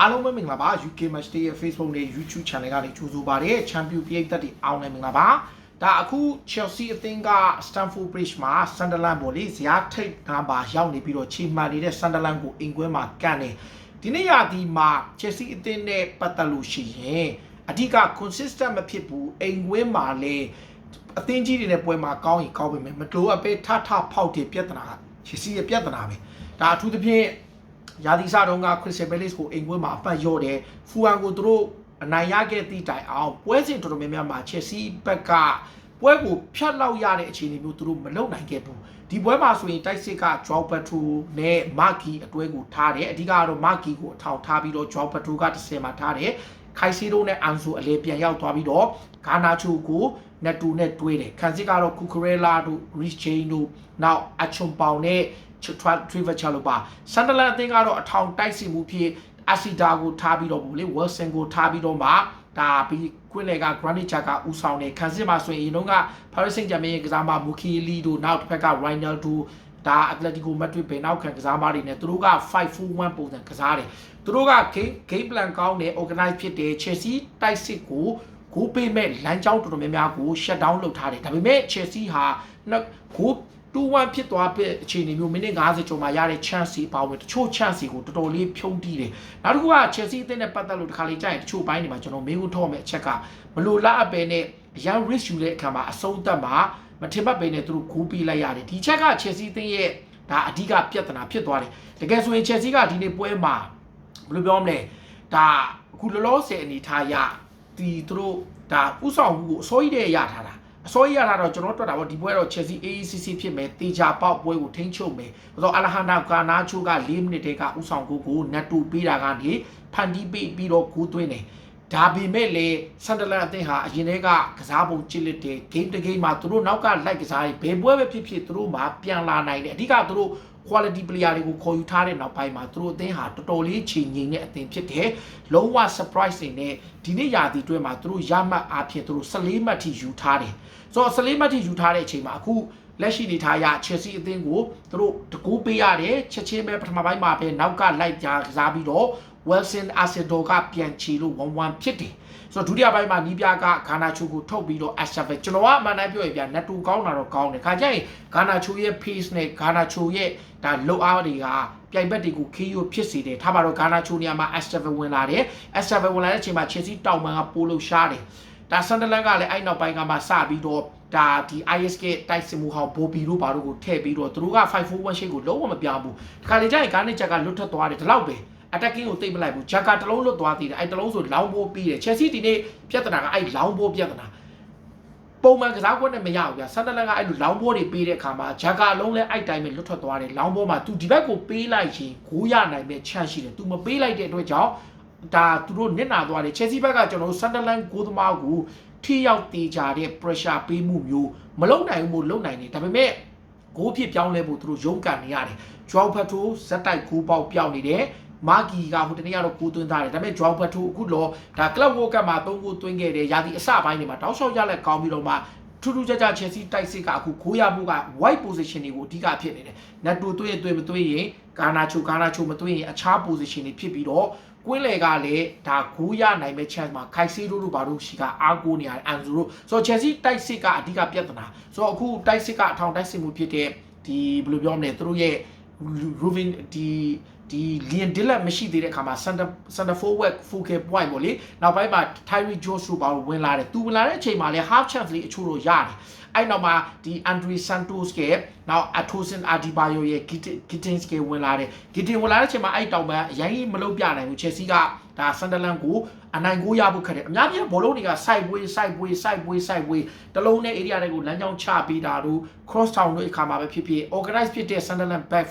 အားလုံးပဲမင်္ဂလာပါ UK Match Day ရဲ့ Facebook နဲ့ YouTube Channel ကနေကြိုဆိုပါရစေ။ Champion ပြည်သက်တွေအောင်နိုင်မင်္ဂလာပါ။ဒါအခု Chelsea အသင်းက Stamford Bridge မှာ Sunderland ပေါ့လေဇယားထိတ်နာပါရောက်နေပြီးတော့ချိန်မှန်နေတဲ့ Sunderland ကိုအင်ကွဲမှာကန်နေ။ဒီနေ့ရာဒီမှာ Chelsea အသင်းနဲ့ပတ်သက်လို့ရှိရင်အဓိက consistent မဖြစ်ဘူး။အိမ်ကွဲမှာလည်းအသင်းကြီးတွေနဲ့ပွဲမှာကောင်းရင်ကောင်းပေမဲ့မတိုးအပဲထထဖောက်တဲ့ပြဿနာက Chelsea ရဲ့ပြဿနာပဲ။ဒါအထူးသဖြင့် ရာသီစတုန်းကခရစ်စတယ်ဘဲလစ်ကိုအိမ်ကွင်းမှာအပတ်ရော့တယ်ဖူဟန်ကိုသူတို့အနိုင်ရခဲ့သည့်တိုင်အောင်ပွဲစဉ်တော်တော်များများမှာချက်စီဘက်ကပွဲကိုဖျက်လောက်ရတဲ့အခြေအနေမျိုးသူတို့မလုပ်နိုင်ခဲ့ဘူးဒီပွဲမှာဆိုရင်တိုက်စစ်က Joao Pedro နဲ့မာကီအတွဲကိုထားတယ်အဓိကကတော့မာကီကိုအထောက်ထားပြီးတော့ Joao Pedro ကတစ်ဆယ်မှာထားတယ် ခိုင်စီရိုနဲ့အန်ဆိုအလေပြန်ရောက်သွားပြီးတော့ဂါနာချိုကိုနက်တူနဲ့တွဲတယ်ခံစစ်ကတော့ကူကရဲလာတို့ Rich Chain တို့နောက်အချွန်ပေါင်နဲ့ Trevor Chalobah ဆန်ဒလန်အသင်းကတော့အထောင်တိုက်စီမှုဖြစ်အစီဒါကိုထားပြီးတော့ဗောလေ Wilson ကိုထားပြီးတော့မှဒါပြီးကွင်းလေက Granit Xhaka ကဦးဆောင်နေခန်းစစ်မှာဆိုရင်အရင်တော့က Paris Saint-Germain ရဲ့ကစားမ Mukiele တို့နောက်တစ်ဖက်က Ronaldo ဒါ Atletico Madrid ဘယ်နောက်ခံကစားမတွေနဲ့သူတို့က5-4-1ပုံစံကစားတယ်သူတို့က game game plan ကောင်းတယ် organize ဖြစ်တယ် Chelsea တိုက်စစ်ကိုဂိုးပေးမဲ့လမ်းကြောင်းတော်တော်များများကို shut down လုပ်ထားတယ်ဒါပေမဲ့ Chelsea ဟာဂိုး2-1ဖြစ်သွားတဲ့အခြေအနေမျိုးမိနစ်90ကျော်မှာရတဲ့ chance စီပါဝင်တချို့ chance ကိုတော်တော်လေးဖြုံးတီးတယ်နောက်တစ်ခုက Chelsea အသင်းနဲ့ပတ်သက်လို့တစ်ခါလေးကြာရင်တချို့ဘိုင်းတွေမှာကျွန်တော်မေးခွန်းထုတ်မယ်အချက်ကမလို့လားအပယ်နဲ့အရန် risk ယူတဲ့အခါမှာအဆုံးသက်မှာ မထင်မှတ်ပဲနဲ့သူတို့ဂိုးပေးလိုက်ရတယ်ဒီချက်က Chelsea အသင်းရဲ့ဒါအဓိကပြဿနာဖြစ်သွားတယ်တကယ်ဆိုရင် Chelsea ကဒီနေ့ပွဲမှာဘယ်လိုပြောမလဲဒါအခုလောလောဆယ်အနေထားရဒီသူတို့ဒါဥဆောင်မှုကိုအစိုးရတဲ့ရထားတာအစိုးရရတာတော့ကျွန်တော်တွက်တာပေါ့ဒီပွဲတော့ Chelsea AACC ဖြစ်မယ်တေချာပေါက်ပွဲကိုထိန်းချုပ်မယ်ဆိုတော့အလဟန်နာကာနာချိုက4မိနစ်တည်းကဥဆောင်ကိုကိုနတ်တူပေးတာကနေဖန်တီးပေးပြီးတော့ဂိုးသွင်းတယ် ဒါပေမဲ့လေဆန်ဒလန်အသင်းဟာအရင်တည်းကကစားပုံကြည့်လက်တယ်ဂိမ်းတစ်ဂိမ်းမှာသူတို့နောက်ကလိုက်ကစားရင်ဘယ်ပွဲပဲဖြစ်ဖြစ်သူတို့မှာပြန်လာနိုင်တယ်အဓိကသူတို့ quality player တွေကိုခေါ်ယူထားတဲ့နောက်ပိုင်းမှာသူတို့အသင်းဟာတော်တော်လေးချိန်ငိမ့်တဲ့အသင်းဖြစ်တယ်လုံးဝ surprise တွေနဲ့ဒီနေ့ရာသီတွဲမှာသူတို့ရမှတ်အားဖြင့်သူတို့14မှတ်ထိယူထားတယ်ဆိုတော့14မှတ်ထိယူထားတဲ့အချိန်မှာအခုလက်ရှိနေထားရ Chelsea အသင်းကိုသူတို့တကူပေးရတယ်ချက်ချင်းပဲပထမပိုင်းမှာပဲနောက်ကလိုက်ကြကစားပြီးတော့ Wilson Arsenal ကပြန်ချီလို့1-1ဖြစ်တယ်ဆိုတော့ဒုတိယပိုင်းမှာနီးပြကဂါနာချိုကိုထုတ်ပြီးတော့ Ashave ကျွန်တော်ကအမှန်တမ်းပြောရပြနတူကောင်းတာတော့ကောင်းတယ်ခါကျရင်ဂါနာချိုရဲ့ pace နဲ့ဂါနာချိုရဲ့ဒါလုံအားတွေကပြိုင်ဘက်တွေကို KO ဖြစ်စေတယ်ထားပါတော့ဂါနာချိုနေရာမှာ Ashave ဝင်လာတယ် Ashave ဝင်လာတဲ့အချိန်မှာ Chelsea တောင်ပန်ကပိုးလို့ရှားတယ်ဒါဆန်ဒလန်ကလည်းအဲ့နောက်ပိုင်းကမှစပြီးတော့ဒါဒီ ISK တိုက်စစ်မှုဟောင်းဘိုဘီတို့ဘာတို့ကိုထည့်ပြီးတော့သူတို့က541 shade ကိုလုံးဝမပြောင်းဘူးဒီခါလေကျရင်ဂါနစ်ချက်ကလွတ်ထွက်သွားတယ်ဒီလောက်ပဲ attacking ကိုတိတ်မလိုက်ဘူးဂျာကာတလုံးလွတ်သွားသေးတယ်အဲ့တလုံးဆိုလောင်းဘိုးပြီးတယ် Chelsea ဒီနေ့ပြဿနာကအဲ့လောင်းဘိုးပြဿနာပုံမှန်ကစားကွက်နဲ့မရဘူးဗျာဆန်ဒလန်ကအဲ့လိုလောင်းဘိုးတွေပေးတဲ့အခါမှာဂျာကာလုံးလဲအဲ့တိုင်းပဲလွတ်ထွက်သွားတယ်လောင်းဘိုးမှာ तू ဒီဘက်ကိုပေးလိုက်ရင်ဂိုးရနိုင်မဲ့ chance ရှိတယ် तू မပေးလိုက်တဲ့အတွက်ကြောင့်ဒါသူတို့နစ်နာသွားတယ် Chelsea ဘက်ကကျွန်တော်တို့ Sunderland ဂိုးသမားကိုထိရောက်တေးကြတဲ့ pressure ပေးမှုမျိုးမလုံနိုင်ဘူးမို့လုံနိုင်တယ်ဒါပေမဲ့ဂိုးဖြစ်ပြောင်းလဲဖို့သူတို့ရုန်းကန်နေရတယ်။ Joao Pedro ဇက်တိုက်ဂိုးပေါက်ပြောင်းနေတယ်။ မာဂီကဟိုတနေ့ကတော့ကိုသွင်းသားတယ်ဒါပေမဲ့ Joao Pedro အခုတော့ဒါ Club World Cup မှာ၃ဂိုးသွင်းခဲ့တယ်။ရာသီအစပိုင်းတွေမှာတောက်လျှောက်ရလက်ကောင်းပြီးတော့မှထူးထူးခြားခြား Chelsea တိုက်စစ်ကအခုဂိုးရမှုက wide position တွေကိုအဓိကဖြစ်နေတယ်။နက်တူသွင်းသွင်းမသွင်းရင်ဂါနာချိုဂါနာချိုမသွင်းရင်အခြား position တွေဖြစ်ပြီးတော့ကွင်းလေကလည်းဒါဂိုးရနိုင်မဲ့ chance မှာခိုက်စီတို့တို့ဘာတို့ရှိကအားကိုးနေရတယ်အန်ဇူတို့ဆိုတော့ Chelsea တိုက်စစ်ကအဓိကပြဿနာဆိုတော့အခုတိုက်စစ်ကအထောင်တိုက်စစ်မှုဖြစ်တဲ့ဒီဘယ်လိုပြောမလဲသူတို့ရဲ့ Ruvin ဒီ ဒီ Liam Dillard မရှိသေးတဲ့အခါမှာ center center forward focal point ပေါ့လေနောက်ပိုင်းမှာ Tyree Jones တို့ပါဝင်လာတယ်သူဝင်လာတဲ့အချိန်မှာလည်း half chance လေးအချို့တော့ရတယ် အဲ့နောက်မှာဒီ Andre Santos ကနောက် Atosin Adebayo ရဲ့ Gittins ကဝင်လာတယ် Gittin ဝင်လာတဲ့အချိန်မှာအဲ့တောင်ပန်းအရင်မလုပ်ပြနိုင်ဘူး Chelsea ကဒါ Sunderland ကိုအနိုင်ကိုရဖို့ခက်တယ်အများကြီးဘောလုံးတွေက side way side way side way side way တလုံးနဲ့ area တွေကိုလမ်းကြောင်းချပေးတာတို့ cross town တို့အခါမှာပဲဖြစ်ဖြစ် organize ဖြစ်တဲ့ Sunderland back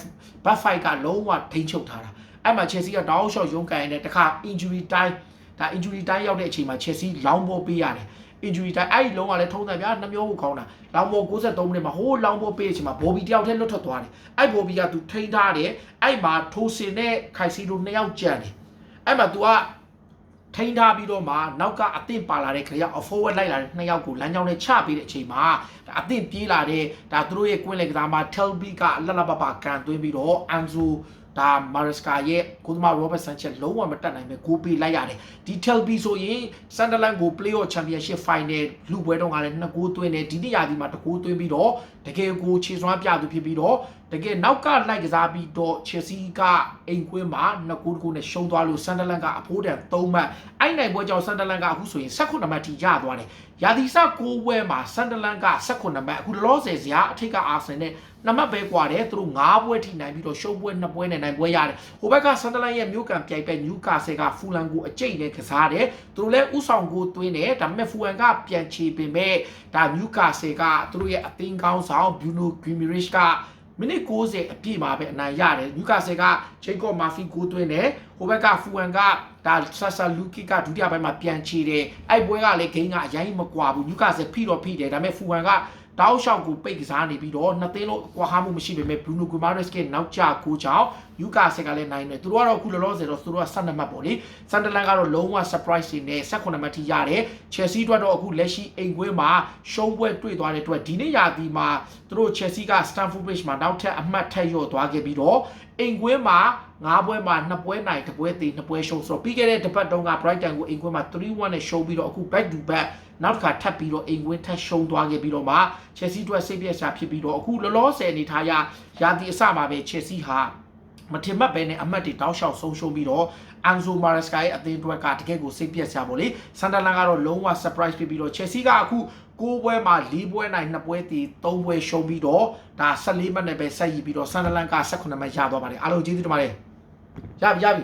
back fight ကလုံးဝထိန်းချုပ်ထားတာအဲ့မှာ Chelsea က down shot ရုံးကန်နေတဲ့တခါ injury time ဒါ injury time ရောက်တဲ့အချိန်မှာ Chelsea လောင်းဘောပေးရတယ် injury time အဲ့ဒီလုံးကလည်းထုံးတယ်ဗျာနှမျိုးကိုခေါင်းတာလောင်ဘော63မိနစ်မှာဟိုးလောင်ဘောပေးတဲ့အချိန်မှာဘော်ဘီတယောက်တည်းလွတ်ထွက်သွားတယ်အဲ့ဘော်ဘီကသူထိန်းထားတယ်အဲ့မှာထိုးစင်နဲ့ခိုင်စီတို့နှစ်ယောက်ကြံတယ်အဲ့မှာ तू ကထိန်းထားပြီးတော့မှနောက်ကအသင့်ပါလာတဲ့ခရီးက forward လိုက်လာတဲ့နှစ်ယောက်ကိုလမ်းကြောင်းနဲ့ချပေးတဲ့အချိန်မှာဒါအသင့်ပြေးလာတဲ့ဒါသူတို့ရဲ့ကွင်းလေကစားမှာ Telby ကအလလပပကန်သွင်းပြီးတော့ Anzo ဒဒါမာရက်စကာရဲ့ကိုသမားရောဘတ်ဆန်ချက်လုံးဝမတက်နိုင်ပဲဂိုးပေးလိုက်ရတယ်ဒီ Telby ဆိုရင်ဆန်ဒလန်ကို Playoff Championship Final လူပွဲတော့ကလည်းနှစ်ဂိုးသွင်းတယ်ဒီနေ့ရာသီမှာတစ်ဂိုးသွင်းပြီးတော့တကယ်ကိုခြေစွမ်းပြသူဖြစ်ပြီးတော့တကယ်နောက်ကလိုက်ကစားပြီးတော့ Chelsea ကအိမ်ကွင်းမှာနှစ်ကိုးတစ်ကိုးနဲ့ရှုံးသွားလို့ Sunderland ကအဖိုးတန်3မှတ်အဲ့နိုင်ပွဲကြောင့် Sunderland ကအခုဆိုရင်16မှတ်ထိရသွားတယ်။ရာသီစ6ပွဲမှာ Sunderland က16မှတ်အခုလောဆယ်စရာအထိတ်က Arsenal နဲ့နှစ်မှတ်ပဲကွာတယ်သူတို့9ပွဲထိနိုင်ပြီးတော့ရှုံးပွဲ2ပွဲနဲ့နိုင်ပွဲရတယ်။ဟိုဘက်က Sunderland ရဲ့မြို့ကံပြိုင်ပွဲ Newcastle က Fulham ကိုအကျိတ်နဲ့ကစားတယ်။သူတို့လည်းဥဆောင်ကိုသွင်းတယ်ဒါပေမဲ့ Fulham ကပြန်ချေပင်မဲ့ဒါ Newcastle ကသူတို့ရဲ့အသင်းကောင်းဆောင် Bruno Guimaraes က မိနစ်60အပြည့်မှာပဲအနိုင်ရတယ်နျူကာဆယ်ကဂျေကော့မာဖီကိုသွင်းတယ်ဟိုဘက်ကဖူလန်ကဒါဆာဆာလူကီကဒုတိယပိုင်းမှာပြန်ချေတယ်အဲ့ပွဲကလည်းဂိမ်းကအရင်မကွာဘူးနျူကာဆယ်ဖိတော့ဖိတယ်ဒါပေမဲ့ဖူလန်က တောက်လျှောက်ကိုပိတ်ကစားနေပြီးတော့နှစ်သိန်းလုံးကွာဟာမှုမရှိပေမဲ့ဘရူနိုဂူမာရက်စ်ကနောက်ကျကိုကြောင့်ယူကာဆက်ကလည်းနိုင်တယ်သူတို့ကတော့အခုလောလောဆယ်တော့သူတို့က12မှတ်ပေါ့လေဆန်ဒလန်ကတော့လုံးဝ surprise နေနဲ့18မှတ်ထိရတယ်ချယ်ဆီအတွက်တော့အခုလက်ရှိအိမ်ကွင်းမှာရှုံးပွဲတွေ့သွားတဲ့အတွက်ဒီနေ့ရာသီမှာသူတို့ချယ်ဆီက Stamford Bridge မှာနောက်ထပ်အမှတ်ထပ်လျော့သွားခဲ့ပြီးတော့အိမ်ကွင်းမှာ၅ပွဲမှာ2ပွဲနိုင်2ပွဲသေး2ပွဲရှုံးဆိုတော့ပြီးခဲ့တဲ့တစ်ပတ်တုန်းက Brighton ကိုအိမ်ကွင်းမှာ3-1နဲ့ရှုံးပြီးတော့အခု back to back နောက်တစ်ခါထပ်ပြီးတော့အိမ်ကွင်းထပ်ရှုံးသွားခဲ့ပြီးတော့မှ Chelsea အတွက်စိတ်ပြက်စရာဖြစ်ပြီးတော့အခုလောလောဆယ်အနေထားရရာသီအစမှာပဲ Chelsea ဟာမထင်မှတ်ပဲနဲ့အမှတ်တွေတောက်လျှောက်ဆုံးရှုံးပြီးတော့ Anzo Maresca ရဲ့အသင်းအတွက်ကတကယ်ကိုစိတ်ပြက်စရာပေါ့လေဆန်ဒလန်ကတော့လုံးဝ surprise ဖြစ်ပြီးတော့ Chelsea ကအခု6ပွဲမှာ4ပွဲနိုင်2ပွဲတည်3ပွဲရှုံးပြီးတော့ဒါ14မှတ်နဲ့ပဲဆက်ရည်ပြီးတော့ဆန်ဒလန်က18မှတ်ရသွားပါတယ်အားလုံးကျေးဇူးတင်ပါတယ်ရပြီရပြီ